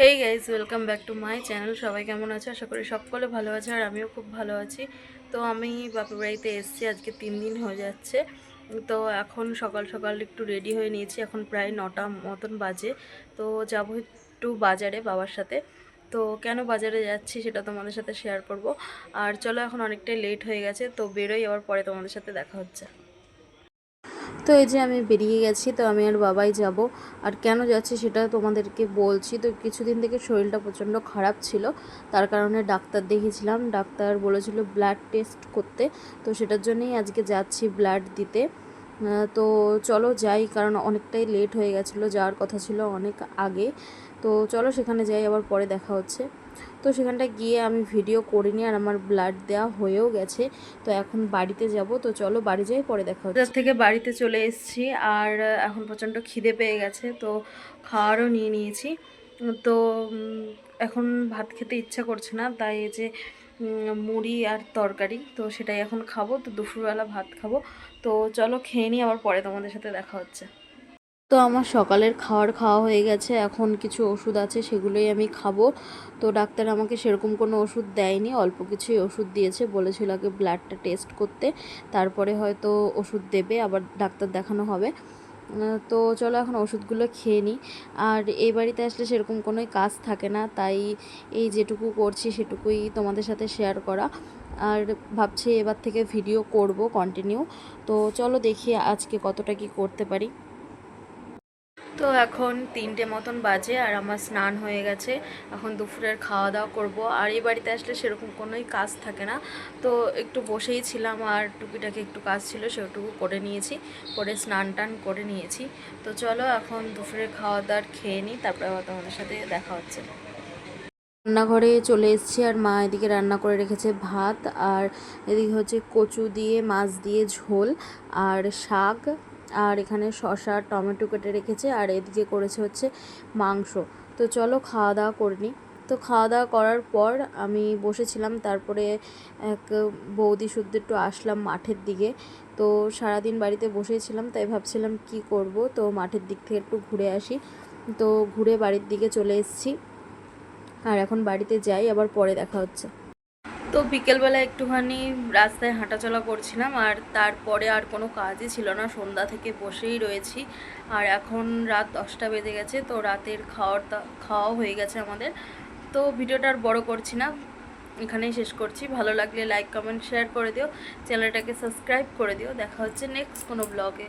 Hey guys welcome back to my channel সবাই কেমন আছে? আশা করি সকলে ভালো আছে আর আমিও খুব ভালো আছি। তো আমি বাপের বাড়িতে এসেছি, আজকে তিন দিন হয়ে যাচ্ছে। তো এখন সকাল সকাল একটু রেডি হয়ে নিয়েছি, এখন প্রায় নটা মতন বাজে। তো যাব একটু বাজারে বাবার সাথে। তো কেন বাজারে যাচ্ছি সেটা তোমাদের সাথে শেয়ার করব। আর চলো, এখন অনেকটাই লেট হয়ে গেছে, তো বেরোই আবার পরে তোমাদের সাথে দেখা হচ্ছে। তো এই যে আমি বেরিয়ে গেছি, তো আমি আর বাবাই যাব। আর কেন যাচ্ছি সেটা তোমাদেরকে বলছি। তো কিছুদিন থেকে শরীরটা প্রচণ্ড খারাপ ছিল, তার কারণে ডাক্তার দেখিয়েছিলাম। ডাক্তার বলেছিল ব্লাড টেস্ট করতে। তো সেটার জন্যই আজকে যাচ্ছি ব্লাড দিতে। তো চলো যাই, কারণ অনেকটাই লেট হয়ে গেছিল, যাওয়ার কথা ছিল অনেক আগে। তো চলো সেখানে যাই, আবার পরে দেখা হচ্ছে। তো সেখানটা গিয়ে আমি ভিডিও করিনি, আর আমার ব্লাড দেওয়া হয়েও গেছে। তো এখন বাড়িতে যাব, তো চলো বাড়ি যাই, পরে দেখা হচ্ছে। থেকে বাড়িতে চলে এসেছি, আর এখন প্রচণ্ড খিদে পেয়ে গেছে, তো খাওয়ারও নিয়ে নিয়েছি। তো এখন ভাত খেতে ইচ্ছা করছে না, তাই যে মুড়ি আর তরকারি। তো সেটাই এখন খাব, তো দুপুরবেলা ভাত খাব। তো চলো খেয়ে নিই, আবার পরে তোমাদের সাথে দেখা হচ্ছে। তো আমার সকালের খাওয়ার খাওয়া হয়ে গেছে, এখন কিছু ওষুধ আছে সেগুলোই আমি খাব। তো ডাক্তার আমাকে সেরকম কোনো ওষুধ দেয়নি, অল্প কিছুই ওষুধ দিয়েছে, বলেছিল আগে ব্লাডটা টেস্ট করতে। তারপরে হয়তো ওষুধ দেবে, আবার ডাক্তার দেখানো হবে। তো চলো এখন ওষুধগুলো খেয়ে নিই। আর এই বাড়িতে আসলে সেরকম কোনো কাজ থাকে না, তাই এই যেটুকু করছি সেটুকুই তোমাদের সাথে শেয়ার করা। আর ভাবছি এবার থেকে ভিডিও করব কন্টিনিউ তো চলো দেখি আজকে কতটা কি করতে পারি। তো এখন তিনটে মতন বাজে আর আমার স্নান হয়ে গেছে। এখন দুপুরের খাওয়া দাওয়া করব। আর এই বাড়িতে আসলে সেরকম কোনোই কাজ থাকে না। তো একটু বসেই ছিলাম আর টুকিটাকি একটু কাজ ছিল, সেটুকু করে নিয়েছি। করে স্নান টান করে নিয়েছি। তো চলো এখন দুপুরের খাওয়া দাওয়ার খেয়ে নিই, তারপরে আবার তোমাদের সাথে দেখা হচ্ছে। রান্নাঘরে চলে এসেছি আর মা এদিকে রান্না করে রেখেছে ভাত। আর এদিকে হচ্ছে কচু দিয়ে, মাছ দিয়ে ঝোল। আর শাক আর এখানে শসা, টমেটো কেটে রেখেছে, আর এদিকে করেছে হচ্ছে মাংস। তো চলো খাওয়া দাওয়া করে নিই। তো খাওয়া দাওয়া করার পর আমি বসেছিলাম, তারপরে এক বৌদি শুদ্ধ একটু আসলাম মাঠের দিকে। তো সারাদিন বাড়িতে বসেছিলাম, তাই ভাবছিলাম কি করব। তো মাঠের দিক থেকে একটু ঘুরে আসি। তো ঘুরে বাড়ির দিকে চলে এসেছি। আর এখন বাড়িতে যাই, আবার পরে দেখা হচ্ছে। তো বিকেলবেলা একটুখানি রাস্তায় হাঁটাচলা করছিলাম আর তারপরে আর কোনো কাজই ছিল না। সন্ধ্যা থেকে বসেই রয়েছি। আর এখন রাত দশটা বেজে গেছে, তো রাতের খাওয়ার খাওয়া হয়ে গেছে আমাদের। তো ভিডিওটা আর বড় করছি না, এখানেই শেষ করছি। ভালো লাগলে লাইক কমেন্ট শেয়ার করে দিও। চ্যানেলটাকে সাবস্ক্রাইব করে দিও। দেখা হচ্ছে নেক্সট কোনো ব্লগে